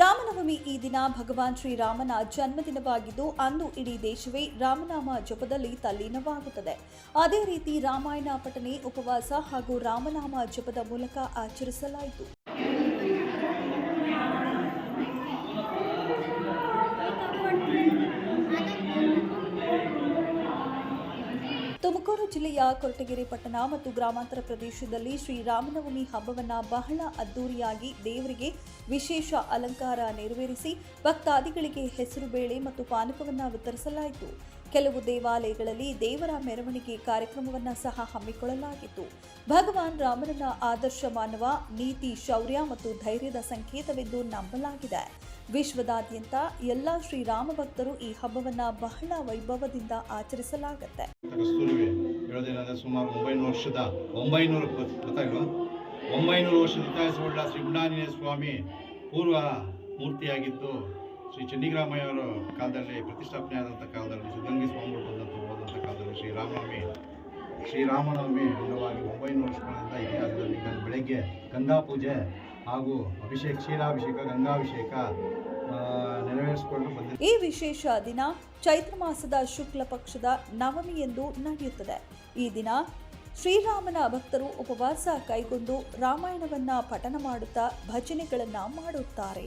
ರಾಮನವಮಿ ಈ ದಿನ ಭಗವಾನ್ ಶ್ರೀರಾಮನ ಜನ್ಮದಿನವಾಗಿದ್ದು ಅಂದು ಇಡೀ ದೇಶವೇ ರಾಮನಾಮ ಜಪದಲ್ಲಿ ತಲ್ಲೀನವಾಗುತ್ತದೆ. ಅದೇ ರೀತಿ ರಾಮಾಯಣ ಪಠನೆ, ಉಪವಾಸ ಹಾಗೂ ರಾಮನಾಮ ಜಪದ ಮೂಲಕ ಆಚರಿಸಲಾಯಿತು. ತುಮಕೂರು ಜಿಲ್ಲೆಯ ಕೊರಟಗೆರೆ ಪಟ್ಟಣ ಮತ್ತು ಗ್ರಾಮಾಂತರ ಪ್ರದೇಶದಲ್ಲಿ ಶ್ರೀರಾಮನವಮಿ ಹಬ್ಬವನ್ನು ಬಹಳ ಅದ್ದೂರಿಯಾಗಿ ದೇವರಿಗೆ ವಿಶೇಷ ಅಲಂಕಾರ ನೆರವೇರಿಸಿ ಭಕ್ತಾದಿಗಳಿಗೆ ಹೆಸರುಬೇಳೆ ಮತ್ತು ಪಾನಕವನ್ನು ವಿತರಿಸಲಾಯಿತು. ಕೆಲವು ದೇವಾಲಯಗಳಲ್ಲಿ ದೇವರ ಮೆರವಣಿಗೆ ಕಾರ್ಯಕ್ರಮವನ್ನ ಸಹ ಹಮ್ಮಿಕೊಳ್ಳಲಾಗಿತ್ತು. ಭಗವಾನ್ ರಾಮನನ್ನ ಆದರ್ಶ ಮಾನವ, ನೀತಿ, ಶೌರ್ಯ ಮತ್ತು ಧೈರ್ಯದ ಸಂಕೇತವೆಂದು ನಂಬಲಾಗಿದೆ. ವಿಶ್ವದಾದ್ಯಂತ ಎಲ್ಲ ಶ್ರೀರಾಮ ಭಕ್ತರು ಈ ಹಬ್ಬವನ್ನ ಬಹಳ ವೈಭವದಿಂದ ಆಚರಿಸಲಾಗುತ್ತೆ. ಸುಮಾರು ಒಂಬೈನೂರು ವರ್ಷದ ಒಂಬೈನೂರು ಶ್ರೀ ಗುಂಡಾಂಜನೇಯ ಸ್ವಾಮಿ ಪೂರ್ವ ಮೂರ್ತಿಯಾಗಿದ್ದು ಶ್ರೀ ಚಂಡಿಗ್ರಾಮಯ್ಯವರ ಕಾಲದಲ್ಲಿ ಪ್ರತಿಷ್ಠಾಪನೆ ಆದಂಥ ಕಾಲದಲ್ಲಿ ಸಿದ್ಧಗಂಗೆ ಸ್ವಾಮಿಗಳು ಬಂದಂಥ ಹೋದಂಥ ಕಾಲದಲ್ಲಿ ಶ್ರೀರಾಮನವಮಿ ಶ್ರೀರಾಮನವಮಿ ಅಂಗವಾಗಿ ಒಂಬೈನೂರು ವರ್ಷಗಳಿಂದ ಇತಿಹಾಸದಲ್ಲಿ ಬೆಳಗ್ಗೆ ಗಂಗಾ ಪೂಜೆ ಹಾಗೂ ಅಭಿಷೇಕ, ಕ್ಷೀರಾಭಿಷೇಕ, ಗಂಗಾಭಿಷೇಕ ನೆರವೇರಿಸಿಕೊಂಡು ಈ ವಿಶೇಷ ದಿನ ಚೈತ್ರ ಮಾಸದ ಶುಕ್ಲ ಪಕ್ಷದ ನವಮಿ ಎಂದು ನಡೆಯುತ್ತದೆ. ಈ ದಿನ ಶ್ರೀರಾಮನ ಭಕ್ತರು ಉಪವಾಸ ಕೈಗೊಂಡು ರಾಮಾಯಣವನ್ನ ಪಠನ ಮಾಡುತ್ತಾ ಭಜನೆಗಳನ್ನ ಮಾಡುತ್ತಾರೆ.